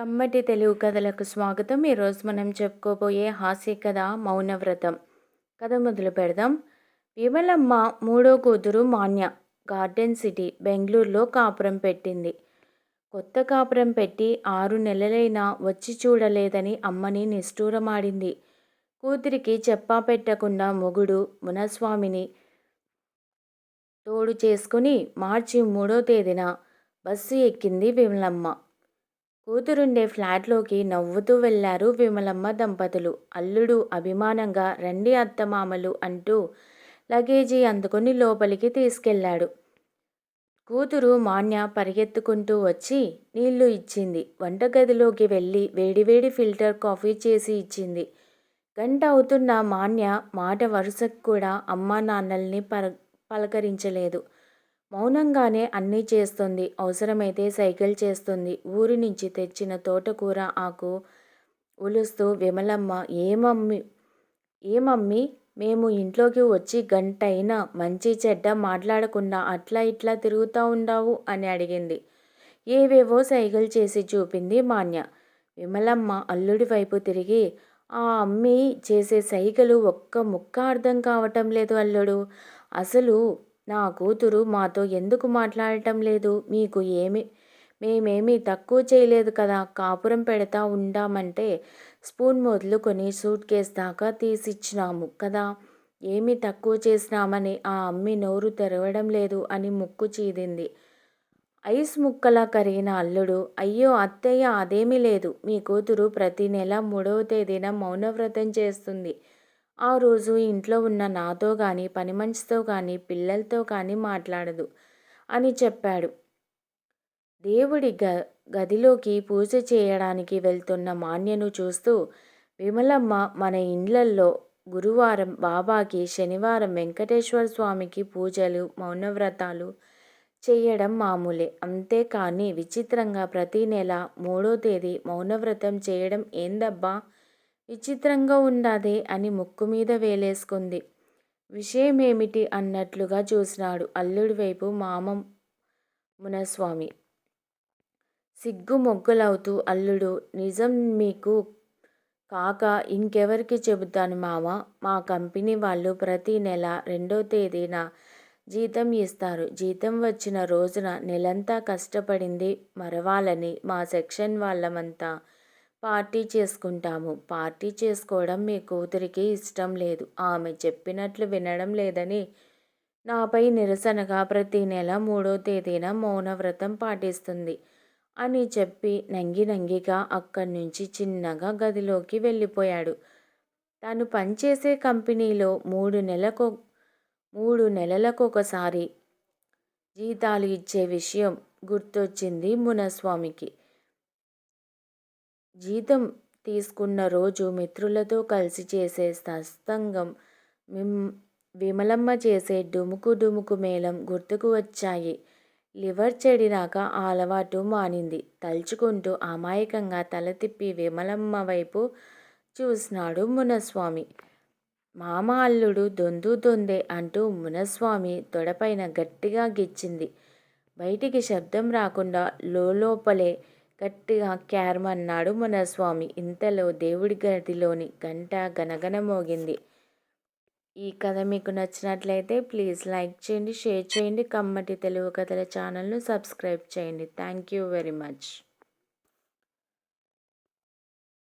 కమ్మటి తెలుగు కథలకు స్వాగతం. ఈరోజు మనం చెప్పుకోబోయే హాస్య కథ మౌనవ్రతం. కథ మొదలు పెడదాం. విమలమ్మ మూడో కూతురు మాన్య గార్డెన్ సిటీ బెంగళూరులో కాపురం పెట్టింది. కొత్త కాపురం పెట్టి ఆరు నెలలైనా వచ్చి చూడలేదని అమ్మని నిష్ఠూరమాడింది. కూతురికి చెప్పా పెట్టకుండా మొగుడు మునస్వామిని తోడు చేసుకుని మార్చి మూడో తేదీన బస్సు ఎక్కింది విమలమ్మ. కూతురుండే ఫ్లాట్లోకి నవ్వుతూ వెళ్ళారు విమలమ్మ దంపతులు. అల్లుడు అభిమానంగా రండి అత్తమామలు అంటూ లగేజీ అందుకొని లోపలికి తీసుకెళ్ళాడు. కూతురు మాన్య పరిగెత్తుకుంటూ వచ్చి నీళ్ళు ఇచ్చింది. వంటగదిలోకి వెళ్ళి వేడివేడి ఫిల్టర్ కాఫీ చేసి ఇచ్చింది. గంట అవుతున్న మాన్య మాట వరుసకు కూడా అమ్మా నాన్నల్ని పర పలకరించలేదు. మౌనంగానే అన్నీ చేస్తుంది. అవసరమైతే సైకిల్ చేస్తుంది. ఊరి నుంచి తెచ్చిన తోటకూర ఆకు ఉలుస్తూ విమలమ్మ ఏమమ్మి ఏమమ్మి మేము ఇంట్లోకి వచ్చి గంట అయినా మంచి చెడ్డ మాట్లాడకుండా అట్లా ఇట్లా తిరుగుతూ ఉండావు? అని అడిగింది. ఏవేవో సైకిల్ చేసి చూపింది మాన్య. విమలమ్మ అల్లుడి వైపు తిరిగి ఆ అమ్మి చేసే సైకిలు ఒక్క ముక్క అర్థం కావటం లేదు అల్లుడు. అసలు నా కూతురు మాతో ఎందుకు మాట్లాడటం లేదు? మీకు ఏమి మేమేమీ తక్కువ చేయలేదు కదా? కాపురం పెడతా ఉండామంటే స్పూన్ మొదలుకొని సూట్ కేస్ దాకా తీసిచ్చినాము కదా? ఏమి తక్కువ చేసినామని ఆ అమ్మి నోరు తెరవడం లేదు అని ముక్కు చీదింది. ఐస్ ముక్కలా కరిగిన అల్లుడు అయ్యో అత్తయ్య అదేమీ లేదు. మీ కూతురు ప్రతి నెల మూడవ తేదీన మౌనవ్రతం చేస్తుంది. ఆ రోజు ఇంట్లో ఉన్న నాతో కానీ పని మనిషితో కానీ పిల్లలతో కానీ మాట్లాడదు అని చెప్పాడు. దేవుడి గ గదిలోకి పూజ చేయడానికి వెళ్తున్న మాన్యను చూస్తూ విమలమ్మ మన ఇండ్లల్లో గురువారం బాబాకి శనివారం వెంకటేశ్వర స్వామికి పూజలు మౌనవ్రతాలు చేయడం మామూలే. అంతేకాని విచిత్రంగా ప్రతి నెల మూడో తేదీ మౌనవ్రతం చేయడం ఏందబ్బా? విచిత్రంగా ఉండాదే అని ముక్కు మీద వేలేసుకుంది. విషయమేమిటి అన్నట్లుగా చూసినాడు అల్లుడి వైపు మామ మునస్వామి సిగ్గు మొగ్గులవుతూ అల్లుడు నిజం మీకు కాక ఇంకెవరికి చెబుతాను మామ? మా కంపెనీ వాళ్ళు ప్రతి నెల రెండో తేదీన జీతం ఇస్తారు. జీతం వచ్చిన రోజున నెలంతా కష్టపడింది మరవాలని మా సెక్షన్ వాళ్ళమంతా పార్టీ చేసుకుంటాము. పార్టీ చేసుకోవడం మీ కూతురికి ఇష్టం లేదు. ఆమె చెప్పినట్లు వినడం లేదని నాపై నిరసనగా ప్రతి నెల మూడో తేదీన మౌనవ్రతం పాటిస్తుంది అని చెప్పి నంగి నంగిగా అక్కడి నుంచి చిన్నగా గదిలోకి వెళ్ళిపోయాడు. తను పనిచేసే కంపెనీలో మూడు నెలకు మూడు నెలలకు ఒకసారి జీతాలు ఇచ్చే విషయం గుర్తొచ్చింది మునస్వామికి. జీతం తీసుకున్న రోజు మిత్రులతో కలిసి చేసే సత్సంగం విమలమ్మ చేసే డుముకు డుముకు మేళం గుర్తుకు వచ్చాయి. లివర్ చెడినాక ఆ అలవాటు మానింది. తలుచుకుంటూ అమాయకంగా తల తిప్పి విమలమ్మ వైపు చూసినాడు మునస్వామి. మామ అల్లుడు దొందు దొందే అంటూ మునస్వామి తొడపైన గట్టిగా గిచ్చింది. బయటికి శబ్దం రాకుండా లోపలే గట్టిగా క్యారమన్నాడు మునస్వామి. ఇంతలో దేవుడి గదిలోని గంట గనగన మోగింది. ఈ కథ మీకు నచ్చినట్లయితే ప్లీజ్ లైక్ చేయండి షేర్ చేయండి కమ్మటి తెలుగు కథల ఛానల్ను సబ్స్క్రైబ్ చేయండి. Thank you very much.